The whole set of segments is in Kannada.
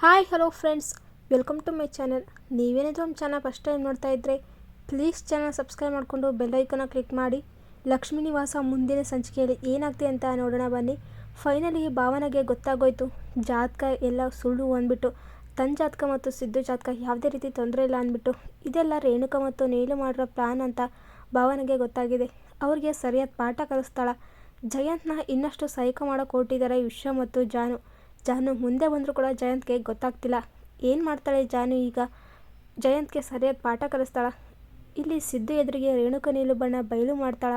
Hi hello friends welcome to my channel ನೀವೇನಾದರೂ ನಮ್ಮ ಚಾನಲ್ ಫಸ್ಟ್ ಟೈಮ್ ನೋಡ್ತಾ ಇದ್ದರೆ ಪ್ಲೀಸ್ ಚಾನಲ್ ಸಬ್ಸ್ಕ್ರೈಬ್ ಮಾಡಿಕೊಂಡು ಬೆಲ್ಲೈಕನ್ನ ಕ್ಲಿಕ್ ಮಾಡಿ. ಲಕ್ಷ್ಮೀ ನಿವಾಸ ಮುಂದಿನ ಸಂಚಿಕೆಯಲ್ಲಿ ಏನಾಗ್ತಿದೆ ಅಂತ ನೋಡೋಣ ಬನ್ನಿ. ಫೈನಲಿ ಭಾವನೆಗೆ ಗೊತ್ತಾಗೋಯ್ತು. ಜಾತಕ ಎಲ್ಲ ಸುಳ್ಳು ಅಂದ್ಬಿಟ್ಟು ತನ್ನ ಜಾತಕ ಮತ್ತು ಸಿದ್ದು ಜಾತಕ ಯಾವುದೇ ರೀತಿ ತೊಂದರೆ ಇಲ್ಲ ಅಂದ್ಬಿಟ್ಟು, ಇದೆಲ್ಲ ರೇಣುಕಾ ಮತ್ತು ನೀಲು ಮಾಡಿರೋ ಪ್ಲ್ಯಾನ್ ಅಂತ ಭಾವನೆಗೆ ಗೊತ್ತಾಗಿದೆ. ಅವ್ರಿಗೆ ಸರಿಯಾದ ಪಾಠ ಕಲಿಸ್ತಾಳ. ಜಯಂತ್ನ ಇನ್ನಷ್ಟು ಸೈಕ ಮಾಡೋಕೆ ಹೊರಟಿದ್ದಾರೆ ವಿಶ್ವ ಮತ್ತು ಜಾನು ಜಾನು ಮುಂದೆ ಬಂದರೂ ಕೂಡ ಜಯಂತ್ಗೆ ಗೊತ್ತಾಗ್ತಿಲ್ಲ. ಏನು ಮಾಡ್ತಾಳೆ ಜಾನು ಈಗ? ಜಯಂತ್ಗೆ ಸರಿಯಾದ ಪಾಠ ಕಲಿಸ್ತಾಳ. ಇಲ್ಲಿ ಸಿದ್ದು ಎದುರಿಗೆ ರೇಣುಕ ನೀಲು ಬಣ್ಣ ಬಯಲು ಮಾಡ್ತಾಳ.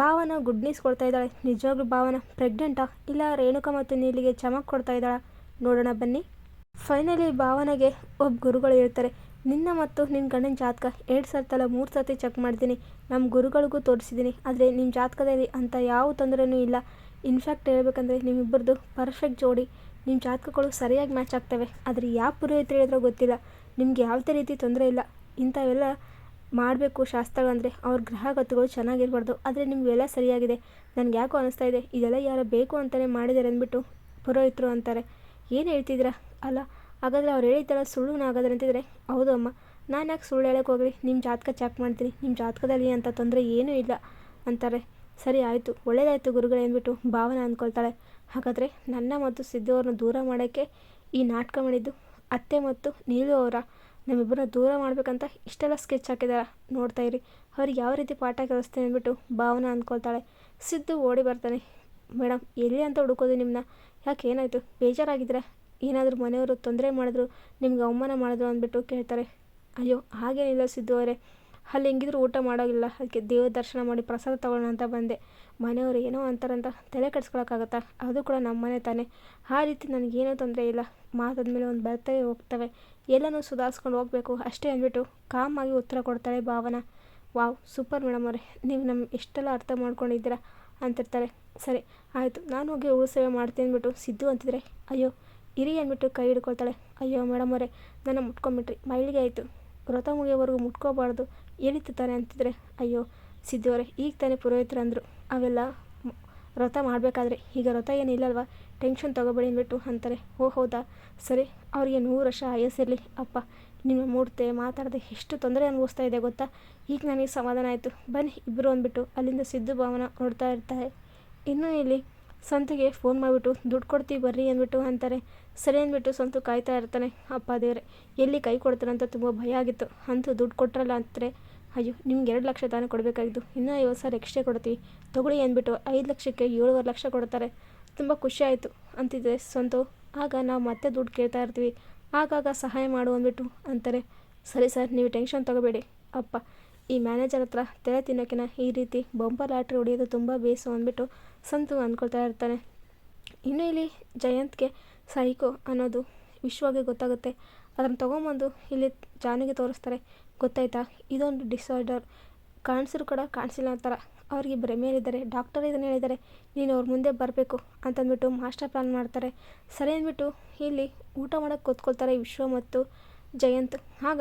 ಭಾವನ ಗುಡ್ ನ್ಯೂಸ್ ಕೊಡ್ತಾ ಇದ್ದಾಳೆ. ನಿಜವಾಗ್ಲೂ ಭಾವನ? ಪ್ರೆಗ್ನೆಂಟಾ ಇಲ್ಲ, ರೇಣುಕ ಮತ್ತು ನೀಲಿಗೆ ಚಮಕ್ ಕೊಡ್ತಾ ಇದ್ದಾಳ? ನೋಡೋಣ ಬನ್ನಿ. ಫೈನಲಿ ಭಾವನೆಗೆ ಒಬ್ಬ ಗುರುಗಳು ಹೇಳ್ತಾರೆ. ನಿನ್ನ ಮತ್ತು ನಿನ್ನ ಗಂಡನ ಜಾತಕ ಎರಡು ಸರ್ತಿ ಮೂರು ಸರ್ತಿ ಚೆಕ್ ಮಾಡ್ತೀನಿ. ನಮ್ಮ ಗುರುಗಳಿಗೂ ತೋರಿಸಿದ್ದೀನಿ ಆದರೆ ನಿಮ್ಮ ಜಾತಕದಲ್ಲಿ ಅಂಥ ಯಾವ ತೊಂದರೆಯೂ ಇಲ್ಲ. ಇನ್ಫ್ಯಾಕ್ಟ್ ಹೇಳ್ಬೇಕಂದ್ರೆ ನಿಮ್ಮಿಬ್ಬರದು ಪರ್ಫೆಕ್ಟ್ ಜೋಡಿ ನಿಮ್ಮ ಜಾತಕಗಳು ಸರಿಯಾಗಿ ಮ್ಯಾಚ್ ಆಗ್ತವೆ. ಆದರೆ ಯಾವ ಪುರೋಹಿತ ಹೇಳಿದ್ರೋ ಗೊತ್ತಿಲ್ಲ. ನಿಮ್ಗೆ ಯಾವುದೇ ರೀತಿ ತೊಂದರೆ ಇಲ್ಲ. ಇಂಥವೆಲ್ಲ ಮಾಡಬೇಕು ಶಾಸ್ತ್ರಗಳಂದರೆ ಅವ್ರ ಗ್ರಹಗತಿಗಳು ಚೆನ್ನಾಗಿರ್ಬಾರ್ದು. ಆದರೆ ನಿಮಗೆಲ್ಲ ಸರಿಯಾಗಿದೆ. ನನಗೆ ಯಾಕೋ ಅನಿಸ್ತಾ ಇದೆ, ಇದೆಲ್ಲ ಯಾರೋ ಬೇಕು ಅಂತಲೇ ಮಾಡಿದ್ದಾರೆ ಅಂದ್ಬಿಟ್ಟು ಪುರೋಹಿತರು ಅಂತಾರೆ. ಏನು ಹೇಳ್ತಿದ್ದೀರಾ? ಅಲ್ಲ, ಹಾಗಾದರೆ ಅವ್ರು ಹೇಳಿದ್ದೆಲ್ಲ ಸುಳ್ಳು ಆಗೋದ್ರೆ ಅಂತಿದ್ರೆ, ಹೌದು ಅಮ್ಮ. ನಾನು ಯಾಕೆ ಸುಳ್ಳು ಹೇಳೋಕೆ ಹೋಗಲಿ? ನಿಮ್ಮ ಜಾತಕ ಚೆಕ್ ಮಾಡ್ತೀನಿ. ನಿಮ್ಮ ಜಾತಕದಲ್ಲಿ ಅಂತ ತೊಂದರೆ ಏನೂ ಇಲ್ಲ ಅಂತಾರೆ. ಸರಿ ಆಯಿತು ಒಳ್ಳೆಯದಾಯಿತು ಗುರುಗಳೇ ಅಂದ್ಬಿಟ್ಟು ಭಾವನೆ ಅಂದ್ಕೊಳ್ತಾಳೆ. ಹಾಗಾದರೆ ನನ್ನ ಮತ್ತು ಸಿದ್ದು ಅವ್ರನ್ನ ದೂರ ಮಾಡೋಕ್ಕೆ ಈ ನಾಟಕ ಮಾಡಿದ್ದು ಅತ್ತೆ ಮತ್ತು ನೀಲು ಅವರ. ನಮ್ಮಿಬ್ಬರನ್ನ ದೂರ ಮಾಡಬೇಕಂತ ಇಷ್ಟೆಲ್ಲ ಸ್ಕೆಚ್ ಹಾಕಿದಾರ. ನೋಡ್ತಾ ಇರಿ, ಅವ್ರಿಗೆ ಯಾವ ರೀತಿ ಪಾಠ ಕಲಿಸ್ತೇನೆ ಅಂದ್ಬಿಟ್ಟು ಭಾವನೆ ಅಂದ್ಕೊಳ್ತಾಳೆ. ಸಿದ್ದು ಓಡಿ ಬರ್ತಾನೆ ಮೇಡಮ್ ಎಲ್ಲಿ ಅಂತ ಹುಡುಕೋದು ನಿಮ್ಮನ್ನ ಯಾಕೆ ಏನಾಯಿತು? ಬೇಜಾರಾಗಿದ್ರೆ ಏನಾದರೂ ಮನೆಯವರು ತೊಂದರೆ ಮಾಡಿದ್ರು, ನಿಮ್ಗೆ ಅವಮಾನ ಮಾಡಿದ್ರು ಅಂದ್ಬಿಟ್ಟು ಕೇಳ್ತಾರೆ. ಅಯ್ಯೋ, ಹಾಗೇನಿಲ್ಲ ಸಿದ್ದು ಅವರೇ. ಅಲ್ಲಿ ಹೆಂಗಿದ್ರು ಊಟ ಮಾಡೋಗಿಲ್ಲ. ಅದಕ್ಕೆ ದೇವ್ರ ದರ್ಶನ ಮಾಡಿ ಪ್ರಸಾದ ತೊಗೊಳ್ಳೋಣ ಅಂತ ಬಂದೆ. ಮನೆಯವರು ಏನೋ ಅಂತಾರಂತ ತಲೆ ಕೆಡ್ಸ್ಕೊಳಕ್ಕಾಗತ್ತಾ? ಅದು ಕೂಡ ನಮ್ಮ ಮನೆ ತಾನೇ. ಆ ರೀತಿ ನನಗೇನೂ ತೊಂದರೆ ಇಲ್ಲ. ಮಾತಾದ್ಮೇಲೆ ಒಂದು ಬರ್ತವೆ ಹೋಗ್ತವೆ. ಎಲ್ಲನೂ ಸುಧಾರಿಸ್ಕೊಂಡು ಹೋಗಬೇಕು. ಅಷ್ಟೇ ಅಂದ್ಬಿಟ್ಟು ಕಾಮಾಗಿ ಉತ್ತರ ಕೊಡ್ತಾಳೆ ಭಾವನ. ವಾವ್, ಸೂಪರ್ ಮೇಡಮ್ ಅವರೇ. ನೀವು ನಮ್ಮ ಎಷ್ಟೆಲ್ಲ ಅರ್ಥ ಮಾಡ್ಕೊಂಡಿದ್ದೀರಾ? ಅಂತಿರ್ತಾರೆ ಸರಿ, ಆಯಿತು. ನಾನು ಹೋಗಿ ಊರು ಸೇವೆ ಮಾಡ್ತೀನಿ ಅಂದ್ಬಿಟ್ಟು ಸಿದ್ದು ಅಂತಿದ್ರೆ, ಅಯ್ಯೋ, ಇರಿ ಅಂದ್ಬಿಟ್ಟು ಕೈ ಹಿಡ್ಕೊಳ್ತಾಳೆ. ಅಯ್ಯೋ ಮೇಡಮ್ ಅವರೇ, ನನ್ನ ಮುಟ್ಕೊಂಬಿಟ್ರಿ ಮೈಲಿಗೆ ಆಯಿತು. ವ್ರತ ಮುಗಿಯೋವರೆಗೂ ಮುಟ್ಕೋಬಾರ್ದು. ತಾನೆ ಅಂತಿದ್ರೆ, ಅಯ್ಯೋ ಸಿದ್ಧವರೇ ಈಗ ತಾನೇ ಪುರೋಹಿತರು ಅಂದರು. ಅವೆಲ್ಲ ವ್ರತ ಮಾಡಬೇಕಾದ್ರೆ, ಈಗ ವ್ರತ ಏನಿಲ್ಲಲ್ವ ಟೆನ್ಷನ್ ತೊಗೋಬೇಡಿ ಅಂದ್ಬಿಟ್ಟು ಅಂತಾರೆ. ಓ, ಹೌದಾ? ಸರಿ, ಅವರಿಗೆ ನೂರು ವರ್ಷ ಆಯಸ್ಸಿರಲಿ ಅಪ್ಪ, ನಿಮ್ಮ ಮೂಡ್ತೆ ಮಾತಾಡದೆ ಎಷ್ಟು ತೊಂದರೆ ಅನುಭವಿಸ್ತಾ ಇದೆ ಗೊತ್ತಾ? ಈಗ ನನಗೆ ಸಮಾಧಾನ ಆಯಿತು. ಬನ್ನಿ ಇಬ್ಬರು ಅಂದ್ಬಿಟ್ಟು ಅಲ್ಲಿಂದ ಸಿದ್ದು ಭಾವನ ನೋಡ್ತಾ ಇರ್ತಾರೆ. ಇನ್ನೂ ಇಲ್ಲಿ ಸಂತಿಗೆ ಫೋನ್ ಮಾಡಿಬಿಟ್ಟು, ದುಡ್ಡು ಕೊಡ್ತೀವಿ ಬರ್ರಿ ಅಂದ್ಬಿಟ್ಟು ಅಂತಾರೆ. ಸರಿ ಅಂದ್ಬಿಟ್ಟು ಸ್ವಂತ ಕಾಯ್ತಾ ಇರ್ತಾನೆ, ಅಪ್ಪ ದೇವ್ರೆ, ಎಲ್ಲಿ ಕೈ ಕೊಡ್ತಾರಂತ ತುಂಬ ಭಯ ಆಗಿತ್ತು. ಅಂತೂ ದುಡ್ಡು ಕೊಟ್ರಲ್ಲ ಅಂತಾರೆ ಅಯ್ಯೋ, ನಿಮ್ಗೆ ಎರಡು ಲಕ್ಷ ತಾನೇ ಕೊಡಬೇಕಾಗಿತ್ತು ಇನ್ನೂ ಐವತ್ತು ಸಾವಿರ ಎಕ್ಸ್ಟ್ರಾ ಕೊಡ್ತೀವಿ. ತೊಗೊಳ್ಳಿ ಅಂದ್ಬಿಟ್ಟು ಐದು ಲಕ್ಷಕ್ಕೆ ಏಳುವರೆ ಲಕ್ಷ ಕೊಡ್ತಾರೆ. ತುಂಬ ಖುಷಿ ಆಯಿತು ಅಂತಿದ್ದರೆ ಸಂತು. ಆಗ ನಾವು ಮತ್ತೆ ದುಡ್ಡು ಕೇಳ್ತಾ ಇರ್ತೀವಿ. ಆಗಾಗ ಸಹಾಯ ಮಾಡು ಅಂದ್ಬಿಟ್ಟು ಅಂತಾರೆ. ಸರಿ ಸರ್, ನೀವು ಟೆನ್ಷನ್ ತೊಗೋಬೇಡಿ. ಅಪ್ಪ, ಈ ಮ್ಯಾನೇಜರ್ ಹತ್ರ ತೆರೆ ತಿನ್ನೋಕಿನ ಈ ರೀತಿ ಬಂಪರ್ ಲಾಟ್ರಿ ಹೊಡೆಯೋದು ತುಂಬ ಬೇಸು ಅಂದ್ಬಿಟ್ಟು ಸಂತು ಅಂದ್ಕೊಳ್ತಾ ಇರ್ತಾನೆ. ಇನ್ನು ಇಲ್ಲಿ ಜಯಂತ್ಗೆ ಸೈಕೋ ಅನ್ನೋದು ವಿಶ್ವಗೆ ಗೊತ್ತಾಗುತ್ತೆ. ಅದನ್ನು ತೊಗೊಂಬಂದು ಇಲ್ಲಿ ಜಾನಿಗೆ ತೋರಿಸ್ತಾರೆ. ಗೊತ್ತಾಯ್ತಾ? ಇದೊಂದು ಡಿಸಾರ್ಡರ್ ಕಾಣಿಸಿದ್ರು ಕೂಡ ಕಾಣಿಸಿಲ್ಲ ಅಂತಾರೆ. ಅವ್ರಿಗೆ ಭ್ರಮೆಯಲ್ಲಿದ್ದಾರೆ ಡಾಕ್ಟರ್ ಇದನ್ನು ಹೇಳಿದ್ದಾರೆ. ನೀನು ಅವ್ರ ಮುಂದೆ ಬರಬೇಕು ಅಂತಂದ್ಬಿಟ್ಟು ಮಾಸ್ಟರ್ ಪ್ಲಾನ್ ಮಾಡ್ತಾರೆ. ಸರಿ ಅಂದ್ಬಿಟ್ಟು ಇಲ್ಲಿ ಊಟ ಮಾಡೋಕ್ಕೆ ಕೂತ್ಕೊಳ್ತಾರೆ ವಿಶ್ವ ಮತ್ತು ಜಯಂತ್. ಆಗ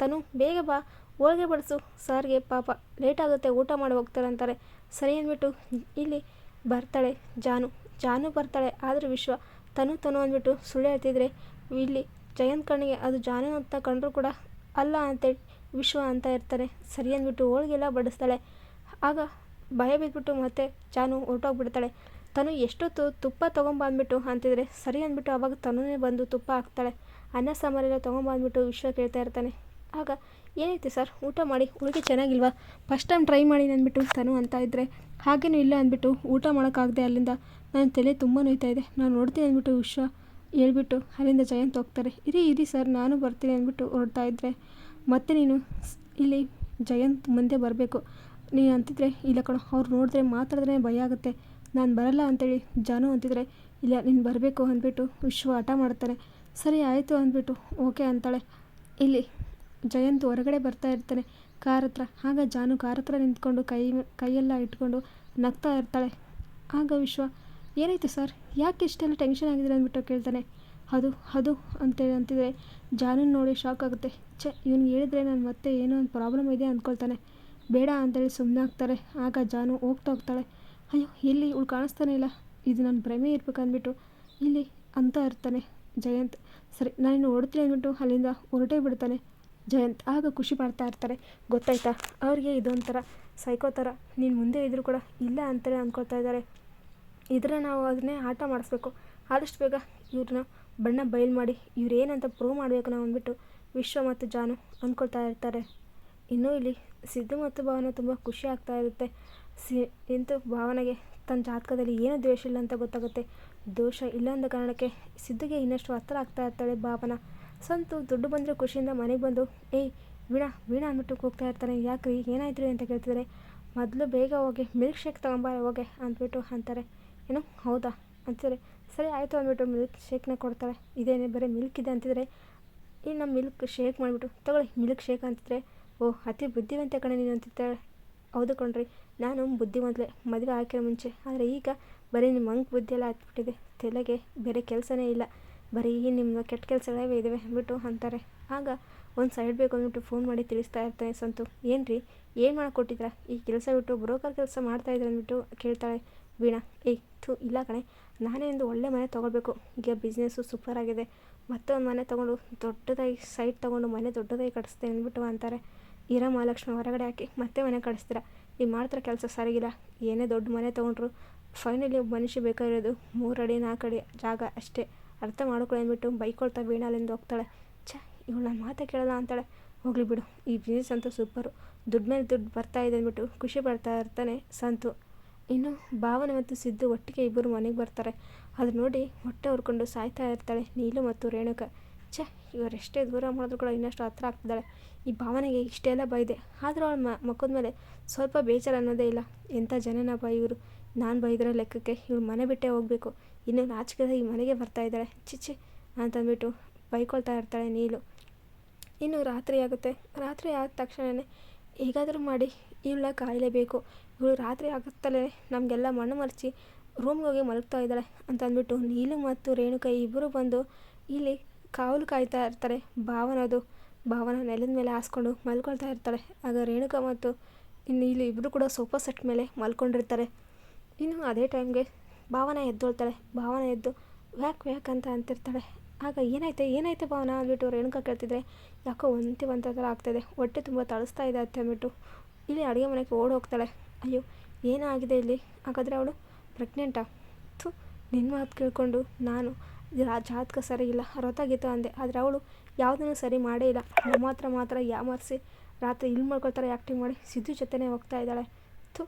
ತನು ಬೇಗ ಬಾ, ಹೋಳಿಗೆ ಬಡಿಸು. ಸಾರಿಗೆ ಪಾಪ ಲೇಟ್ ಆಗುತ್ತೆ, ಊಟ ಮಾಡಿ ಹೋಗ್ತಾರೆ ಅಂತಾರೆ. ಸರಿ ಅಂದ್ಬಿಟ್ಟು ಇಲ್ಲಿ ಬರ್ತಾಳೆ ಜಾನು. ಜಾನು ಬರ್ತಾಳೆ, ಆದರೆ ವಿಶ್ವ ತನು ತನು ಅಂದ್ಬಿಟ್ಟು ಸುಳ್ಳು ಹೇಳ್ತಿದ್ರೆ, ಇಲ್ಲಿ ಜಯಂತ್ ಕಣ್ಣಿಗೆ ಅದು ಜಾನು ಅಂತ ಕಂಡ್ರು ಕೂಡ ಅಲ್ಲ ಅಂತೇಳಿ ವಿಶ್ವ ಅಂತ ಇರ್ತಾರೆ. ಸರಿ ಅಂದ್ಬಿಟ್ಟು ಹೋಳಿಗೆಲ್ಲ ಬಡಿಸ್ತಾಳೆ. ಆಗ ಭಯ ಬಿದ್ದುಬಿಟ್ಟು ಮತ್ತೆ ಜಾನು ಹೊರಟೋಗ್ಬಿಡ್ತಾಳೆ. ತನು ಎಷ್ಟೊತ್ತು ತುಪ್ಪ ತೊಗೊಂಬಂದ್ಬಿಟ್ಟು ಅಂತಿದ್ರೆ, ಸರಿ ಅಂದ್ಬಿಟ್ಟು ಅವಾಗ ತನುನೇ ಬಂದು ತುಪ್ಪ ಹಾಕ್ತಾಳೆ. ಅನ್ನ ಸಾಂಬಾರೆಲ್ಲ ತೊಗೊಂಬಂದ್ಬಿಟ್ಟು ವಿಶ್ವ ಕೇಳ್ತಾ ಇರ್ತಾನೆ. ಆಗ ಏನೈತಿ ಸರ್? ಊಟ ಮಾಡಿ. ಹೋಳಿಗೆ ಚೆನ್ನಾಗಿಲ್ವಾ? ಫಸ್ಟ್ ಟೈಮ್ ಟ್ರೈ ಮಾಡಿ ಅಂದ್ಬಿಟ್ಟು ತನು ಅಂತ ಇದ್ದರೆ ಹಾಗೇನೂ ಇಲ್ಲ ಅಂದ್ಬಿಟ್ಟು ಊಟ ಮಾಡೋಕ್ಕಾಗದೆ ಅಲ್ಲಿಂದ ನನ್ನ ತಲೆ ತುಂಬ ನೋಯ್ತಾ ಇದೆ. ನಾನು ನೋಡ್ತೀನಿ ಅಂದ್ಬಿಟ್ಟು ವಿಶ್ವ ಹೇಳ್ಬಿಟ್ಟು, ಅಲ್ಲಿಂದ ಜಯಂತ್ ಹೋಗ್ತಾರೆ. ಇರಿ ಇರಿ ಸರ್, ನಾನು ಬರ್ತೀನಿ ಅಂದ್ಬಿಟ್ಟು ಹೊರಡ್ತಾ ಇದ್ದರೆ ಮತ್ತೆ ನೀನು ಇಲ್ಲಿ ಜಯಂತ್ ಮುಂದೆ ಬರಬೇಕು. ನೀನು ಅಂತಿದ್ರೆ, ಇಲ್ಲ ಕಣೋ, ಅವ್ರು ನೋಡಿದ್ರೆ ಮಾತಾಡಿದ್ರೆ ಭಯ ಆಗುತ್ತೆ. ನಾನು ಬರಲ್ಲ ಅಂತೇಳಿ ಜಾನು ಅಂತಿದ್ರೆ, ಇಲ್ಲ, ನೀನು ಬರಬೇಕು ಅಂದ್ಬಿಟ್ಟು ವಿಶ್ವ ಹಠ ಮಾಡ್ತಾರೆ ಸರಿ, ಆಯಿತು ಅಂದ್ಬಿಟ್ಟು, ಓಕೆ ಅಂತಾಳೆ. ಇಲ್ಲಿ ಜಯಂತ್ ಹೊರಗಡೆ ಬರ್ತಾ ಇರ್ತಾನೆ, ಕಾರ್ ಹತ್ರ. ಆಗ ಜಾನು ಕಾರ್ ಹತ್ರ ನಿಂತ್ಕೊಂಡು ಕೈ, ಕೈಯೆಲ್ಲ ಇಟ್ಕೊಂಡು ನಗ್ತಾ ಇರ್ತಾಳೆ. ಆಗ ವಿಶ್ವ, ಏನಾಯಿತು ಸರ್? ಯಾಕೆ ಇಷ್ಟೆಲ್ಲ ಟೆನ್ಷನ್ ಆಗಿದೆ ಅಂದ್ಬಿಟ್ಟು ಕೇಳ್ತಾನೆ. ಅದು ಅದು ಅಂತೇಳಿ ಅಂತಿದ್ರೆ ಜಾನನ್ ನೋಡಿ ಶಾಕ್ ಆಗುತ್ತೆ. ಛೆ, ಇವನಿಗೆ ಹೇಳಿದ್ರೆ ನಾನು ಮತ್ತೆ ಏನೋ ಒಂದು ಪ್ರಾಬ್ಲಮ್ ಇದೆ ಅಂದ್ಕೊಳ್ತಾನೆ ಬೇಡ ಅಂತೇಳಿ ಸುಮ್ಮನೆ ಆಗ್ತಾರೆ. ಆಗ ಜಾನು ಹೋಗ್ತಾ ಹೋಗ್ತಾಳೆ. ಅಯ್ಯೋ ಇಲ್ಲಿ ಇವಳು ಕಾಣಿಸ್ತಾನೆ ಇಲ್ಲ. ಇದು ನನ್ನ ಭ್ರಮೆ ಇರ್ಬೇಕಂದ್ಬಿಟ್ಟು ಇಲ್ಲಿ ಅಂತ ಇರ್ತಾನೆ ಜಯಂತ್. ಸರಿ ನಾನು ಓಡ್ತೀನಿ ಅಂದ್ಬಿಟ್ಟು ಅಲ್ಲಿಂದ ಹೊರಟೇ ಬಿಡ್ತಾನೆ. ಜಯಂತ್ ಆಗ ಖುಷಿ ಪಡ್ತಾ ಇರ್ತಾರೆ. ಗೊತ್ತಾಯ್ತಾ? ಅವ್ರಿಗೆ ಇದೊಂಥರ ಸೈಕೋ ಥರ. ನೀನು ಮುಂದೆ ಇದ್ದರೂ ಕೂಡ ಇಲ್ಲ ಅಂತಲೇ ಅಂದ್ಕೊಳ್ತಾ ಇದ್ದಾರೆ ಇದ್ರೆ ನಾವು ಅದನ್ನೇ ಆಟ ಮಾಡಿಸ್ಬೇಕು. ಆದಷ್ಟು ಬೇಗ ಇವ್ರನ್ನ ಬಣ್ಣ ಬಯಲು ಮಾಡಿ, ಇವ್ರೇನಂತ ಪ್ರೂವ್ ಮಾಡಬೇಕು ನಾವು ಅಂದ್ಬಿಟ್ಟು ವಿಶ್ವ ಮತ್ತು ಜಾನು ಅಂದ್ಕೊಳ್ತಾ ಇರ್ತಾರೆ. ಇನ್ನೂ ಇಲ್ಲಿ ಸಿದ್ದು ಮತ್ತು ಭಾವನ ತುಂಬ ಖುಷಿ ಆಗ್ತಾ ಇರುತ್ತೆ. ಸಿ ಇಂತು ಭಾವನೆಗೆ ತನ್ನ ಜಾತಕದಲ್ಲಿ ಏನು ದ್ವೇಷ ಇಲ್ಲ ಅಂತ ಗೊತ್ತಾಗುತ್ತೆ. ದೋಷ ಇಲ್ಲ ಅಂದ ಕಾರಣಕ್ಕೆ ಸಿದ್ದುಗೆ ಇನ್ನಷ್ಟು ಹತ್ತಿರ ಆಗ್ತಾ ಇರ್ತಾಳೆ ಭಾವನ. ಸಂತು ದುಡ್ಡು ಬಂದರೆ ಖುಷಿಯಿಂದ ಮನೆಗೆ ಬಂದು, ಏಯ್, ವೀಣಾ ವೀಣಾ ಅಂದ್ಬಿಟ್ಟು ಹೋಗ್ತಾ ಇರ್ತಾನೆ, ಯಾಕ್ರಿ ಏನಾಯ್ತು ಅಂತ ಕೇಳ್ತಿದ್ದಾರೆ ಮೊದಲು ಬೇಗ ಹೋಗಿ ಮಿಲ್ಕ್ ಶೇಕ್ ತೊಗೊಂಬ ಹೋಗಿ, ಅಂದ್ಬಿಟ್ಟು ಅಂತಾರೆ. ಏನು, ಹೌದಾ? ಅಂತಾರೆ ಸರಿ, ಆಯಿತು, ಅಂದ್ಬಿಟ್ಟು ಮಿಲ್ಕ್ ಶೇಕ್ನ ಕೊಡ್ತಾರೆ. ಇದೇನೇ, ಬರೀ ಮಿಲ್ಕ್ ಇದೆ, ಅಂತಿದ್ರೆ. ನಮ್ಮ ಮಿಲ್ಕ್ ಶೇಕ್ ಮಾಡಿಬಿಟ್ಟು, ತಗೊಳ್ಳಿ ಮಿಲ್ಕ್ ಶೇಕ್ ಅಂತಿದ್ರೆ. ಓ, ಅತಿ ಬುದ್ಧಿವಂತ ಕಣೆ ನೀನು ಅಂತಿದ್ದಾಳೆ ಹೌದು ಕಣ್ರಿ, ನಾನು ಬುದ್ಧಿವಂತಲೆ, ಮದುವೆ ಹಾಕಿರೋ ಮುಂಚೆ. ಆದರೆ ಈಗ ಬರೀ ನಿಮ್ಮ ಅಂಕ್ ಬುದ್ಧಿ ಎಲ್ಲ ಹತ್ಬಿಟ್ಟಿದೆ. ತಲೆಗೆ ಬೇರೆ ಕೆಲಸನೇ ಇಲ್ಲ. ಬರೀ ನಿಮ್ಮ ಕೆಟ್ಟ ಕೆಲಸಗಳೇ ಇದ್ದಾವೆ ಅಂದ್ಬಿಟ್ಟು ಅಂತಾರೆ. ಆಗ ಒಂದು ಸೈಡ್ ಬೇಕು ಅಂದ್ಬಿಟ್ಟು ಫೋನ್ ಮಾಡಿ ತಿಳಿಸ್ತಾ ಇರ್ತಾನೆ ಸಂತು. ಏನು ರೀ ಏನು ಮಾಡಿಕೊಟ್ಟಿದ್ರ ಈ ಕೆಲಸ ಬಿಟ್ಟು ಬ್ರೋಕರ್ ಕೆಲಸ ಮಾಡ್ತಾಯಿದ್ರೆ ಅಂದ್ಬಿಟ್ಟು ಕೇಳ್ತಾಳೆ ವೀಣಾ. ಏಯ್ ಥೂ, ಇಲ್ಲ ಕಣೆ. ನಾನೇ ಒಂದು ಒಳ್ಳೆ ಮನೆ ತೊಗೊಳ್ಬೇಕು. ಈಗ ಬಿಸ್ನೆಸ್ಸು ಸೂಪರ್ ಆಗಿದೆ. ಮತ್ತೊಂದು ಮನೆ ತೊಗೊಂಡು ದೊಡ್ಡದಾಗಿ ಸೈಟ್ ತೊಗೊಂಡು ಮನೆ ದೊಡ್ಡದಾಗಿ ಕಟ್ಸ್ತೇನೆ ಅಂದ್ಬಿಟ್ಟು ಅಂತಾರೆ. ಇರೋ ಮಹಾಲಕ್ಷ್ಮಿ ಹೊರಗಡೆ ಹಾಕಿ ಮತ್ತೆ ಮನೆ ಕಳಿಸ್ತೀರ ನೀವು ಮಾಡ್ತಿರೋ ಕೆಲಸ ಸರಿಗಿಲ್ಲ. ಏನೇ ದೊಡ್ಡ ಮನೆ ತೊಗೊಂಡ್ರು ಫೈನಲಿ ಮನುಷ್ಯ ಬೇಕಾಗಿರೋದು ಮೂರು ಅಡಿ ನಾಲ್ಕು ಅಡಿ ಜಾಗ ಅಷ್ಟೇ. ಅರ್ಥ ಮಾಡ್ಕೊಳ್ಳಿ ಅಂದ್ಬಿಟ್ಟು ಬೈಕೊಳ್ತಾ ವೀಣಾಲಿಂದ ಹೋಗ್ತಾಳೆ. ಛ, ಇವಳು ನನ್ನ ಮಾತೇ ಕೇಳಲ್ಲ ಅಂತಾಳೆ. ಹೋಗ್ಲಿ ಬಿಡು, ಈ ಬಿಸ್ನೆಸ್ ಅಂತೂ ಸೂಪರು. ದುಡ್ಡು ಮೇಲೆ ದುಡ್ಡು ಬರ್ತಾ ಇದೆ ಅಂದ್ಬಿಟ್ಟು ಖುಷಿ ಪಡ್ತಾ ಇರ್ತಾನೆ ಸಂತು. ಇನ್ನು ಭಾವನೆ ಮತ್ತು ಸಿದ್ದು ಒಟ್ಟಿಗೆ ಇಬ್ಬರು ಮನೆಗೆ ಬರ್ತಾರೆ. ಅದು ನೋಡಿ ಹೊಟ್ಟೆ ಹೊರ್ಕೊಂಡು ಸಾಯ್ತಾ ಇರ್ತಾಳೆ ನೀಲು ಮತ್ತು ರೇಣುಕ. ಛೆ ಇವರೆಷ್ಟೇ ದೂರ ಮಾಡಿದ್ರು ಕೂಡ ಇನ್ನಷ್ಟು ಹತ್ರ ಆಗ್ತಿದ್ದಾಳೆ. ಈ ಭಾವನೆಗೆ ಇಷ್ಟೆಲ್ಲ ಬೈದೆ. ಆದರೂ ಅವಳ ಮಕ್ಕದ ಮೇಲೆ ಸ್ವಲ್ಪ ಬೇಜಾರು ಅನ್ನೋದೇ ಇಲ್ಲ. ಎಂಥ ಜನನಪ್ಪ ಇವರು? ನಾನು ಬೈದಿರೋ ಲೆಕ್ಕಕ್ಕೆ ಇವಳು ಮನೆ ಬಿಟ್ಟೇ ಹೋಗಬೇಕು. ಇನ್ನು ಆಚೆಗೆ ಈ ಮನೆಗೆ ಬರ್ತಾ ಇದ್ದಾಳೆ ಚಿಚ್ಚಿ ಅಂತಂದ್ಬಿಟ್ಟು ಬೈಕೊಳ್ತಾ ಇರ್ತಾಳೆ ನೀಲು. ಇನ್ನು ರಾತ್ರಿ ಆಗುತ್ತೆ. ರಾತ್ರಿ ಆದ ತಕ್ಷಣವೇ ಹೇಗಾದರೂ ಮಾಡಿ ಇವಳ ಕಾಯಲೇಬೇಕು. ಇವಳು ರಾತ್ರಿ ಆಗುತ್ತಲೇ ನಮಗೆಲ್ಲ ಮಣ್ಣು ಮರಚಿ ರೂಮ್ಗೆ ಹೋಗಿ ಮಲಗ್ತಾ ಇದ್ದಾಳೆ ಅಂತ ಅಂದ್ಬಿಟ್ಟು ನೀಲು ಮತ್ತು ರೇಣುಕ ಇಬ್ಬರು ಬಂದು ಇಲ್ಲಿ ಕಾವಲು ಕಾಯ್ತಾ ಇರ್ತಾರೆ. ಭಾವನದು ಭಾವನ ನೆಲದ ಮೇಲೆ ಹಾಸ್ಕೊಂಡು ಮಲ್ಕೊಳ್ತಾ ಇರ್ತಾಳೆ. ಆಗ ರೇಣುಕಾ ಮತ್ತು ಇನ್ನು ಇಲ್ಲಿ ಇಬ್ಬರು ಕೂಡ ಸೋಫಾ ಸೆಟ್ ಮೇಲೆ ಮಲ್ಕೊಂಡಿರ್ತಾರೆ. ಇನ್ನು ಅದೇ ಟೈಮ್ಗೆ ಭಾವನ ಎದ್ದೋಳ್ತಾಳೆ. ಭಾವನ ಎದ್ದು, ವ್ಯಾಕ್ ವ್ಯಾಕ್ ಅಂತ ಅಂತಿರ್ತಾಳೆ. ಆಗ ಏನಾಯ್ತೆ ಏನಾಯ್ತೆ ಭಾವನ ಅಂದ್ಬಿಟ್ಟು ರೇಣುಕಾ ಕೇಳ್ತಿದ್ರೆ, ಯಾಕೋ ಒಂತಿ ಒಂಥ ಥರ ಆಗ್ತಾಯಿದೆ ಹೊಟ್ಟೆ ತುಂಬ ತಳಿಸ್ತಾ ಇದೆ ಅಂತ ಅಂದ್ಬಿಟ್ಟು. ಇಲ್ಲಿ ಅಡುಗೆ ಮನೆಗೆ ಓಡಿ ಹೋಗ್ತಾಳೆ. ಅಯ್ಯೋ, ಏನಾಗಿದೆ ಇಲ್ಲಿ? ಹಾಗಾದರೆ ಅವಳು, ಪ್ರೆಗ್ನೆಂಟಾ? ಥು ನಿನ್ನ ಮಾತು ಕೇಳಿಕೊಂಡು ನಾನು ಜಾತಕ ಸರಿ ಇಲ್ಲ. ರೊತ್ತಾಗಿತ್ತು ಅಂದೆ. ಆದರೆ ಅವಳು, ಯಾವುದನ್ನು ಸರಿ ಮಾಡೇ ಇಲ್ಲ. ನಮ್ಮ ಹತ್ರ ಮಾತ್ರ ಯಾಮಾರಿಸಿ ರಾತ್ರಿ ಇಲ್ಲಿ ಮಾಡ್ಕೊಳ್ತಾರೆ ಆ್ಯಕ್ಟಿಂಗ್ ಮಾಡಿ, ಸಿದ್ದು ಜೊತೆನೇ ಹೋಗ್ತಾ ಇದ್ದಾಳೆ. ಥು,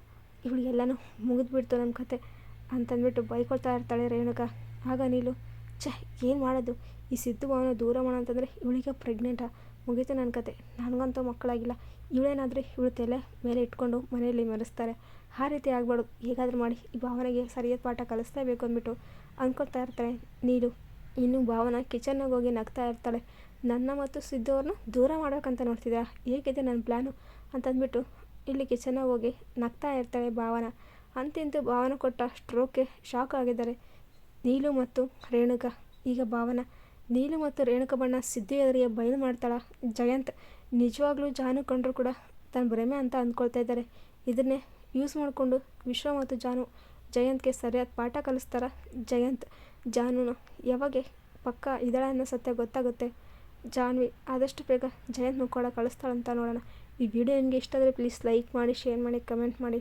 ಇವಳಿಗೆಲ್ಲನೂ ಮುಗಿದ್ಬಿಡ್ತು ನಮ್ಮ ಕತೆ. ಅಂತಂದ್ಬಿಟ್ಟು ಬೈಕೊಳ್ತಾ ಇರ್ತಾಳೆ ರೇಣುಕಾ. ಆಗ ನೀಲು, ಛ, ಏನು ಮಾಡೋದು? ಈ ಸಿದ್ದು ಭಾವನ ದೂರ ಮಾಡೋ ಅಂತಂದರೆ ಇವಳಿಗೆ ಪ್ರೆಗ್ನೆಂಟಾ ಮುಗೀತು ನನ್ನ ಕತೆ. ನನಗಂತೂ ಮಕ್ಕಳಾಗಿಲ್ಲ. ಇವಳೇನಾದರೆ ಇವಳು ತಲೆ ಮೇಲೆ ಇಟ್ಕೊಂಡು ಮನೆಯಲ್ಲಿ ಮೆರೆಸ್ತಾರೆ. ಆ ರೀತಿ ಆಗ್ಬಾರ್ದು. ಹೇಗಾದರೂ ಮಾಡಿ ಈ ಭಾವನೆಗೆ ಸರಿಯಾದ ಪಾಠ ಕಲಿಸ್ಲೇಬೇಕು ಅಂದ್ಬಿಟ್ಟು ಅಂದ್ಕೊಳ್ತಾ ಇರ್ತಾಳೆ ನೀಲು. ಇನ್ನು ಭಾವನ ಕಿಚನ್ನಾಗ ಹೋಗಿ ನಗ್ತಾ ಇರ್ತಾಳೆ. ನನ್ನ ಮತ್ತು ಸಿದ್ದು ಅವ್ರನ್ನ ದೂರ ಮಾಡೋಕ್ಕಂತ ನೋಡ್ತಿದ್ದೆ ಹೇಗಿದೆ ನನ್ನ ಪ್ಲ್ಯಾನು ಅಂತಂದ್ಬಿಟ್ಟು ಇಲ್ಲಿ ಕಿಚನ್ನಾಗ ಹೋಗಿ ನಗ್ತಾ ಇರ್ತಾಳೆ ಭಾವನ. ಅಂತಿಂತೂ ಭಾವನ ಕೊಟ್ಟ ಸ್ಟ್ರೋಕ್ಗೆ ಶಾಕ್ ಆಗಿದ್ದಾರೆ ನೀಲು ಮತ್ತು ರೇಣುಕ. ಈಗ ಭಾವನ, ನೀಲು ಮತ್ತು ರೇಣುಕ ಬಣ್ಣ ಸಿದ್ದು ಎದುರಿಗೆ ಬಯಲು ಮಾಡ್ತಾಳ. ಜಯಂತ್, ನಿಜವಾಗ್ಲೂ ಜಾನು ಕಂಡ್ರು ಕೂಡ ತನ್ನ ಭ್ರಮೆ ಅಂತ ಅಂದ್ಕೊಳ್ತಾ ಇದ್ದಾರೆ. ಇದನ್ನೇ ಯೂಸ್ ಮಾಡಿಕೊಂಡು ವಿಶ್ವ ಮತ್ತು ಜಾನು, ಜಯಂತ್ಗೆ ಸರಿಯಾದ ಪಾಠ ಕಲಿಸ್ತಾರ. ಜಯಂತ್, ಜಾನುನ ಯಾವಾಗ ಪಕ್ಕ ಇದಳ ಅನ್ನೋ ಸತ್ಯ ಗೊತ್ತಾಗುತ್ತೆ. ಜಾನ್ವಿ, ಆದಷ್ಟು ಬೇಗ ಜಯಂತ್ ಮುಖೋಡ ಕಳಿಸ್ತಾಳಂತ ನೋಡೋಣ. ಈ ವಿಡಿಯೋ ನಿಮಗೆ ಇಷ್ಟ ಆದರೆ ಪ್ಲೀಸ್ ಲೈಕ್ ಮಾಡಿ ಶೇರ್ ಮಾಡಿ ಕಮೆಂಟ್ ಮಾಡಿ.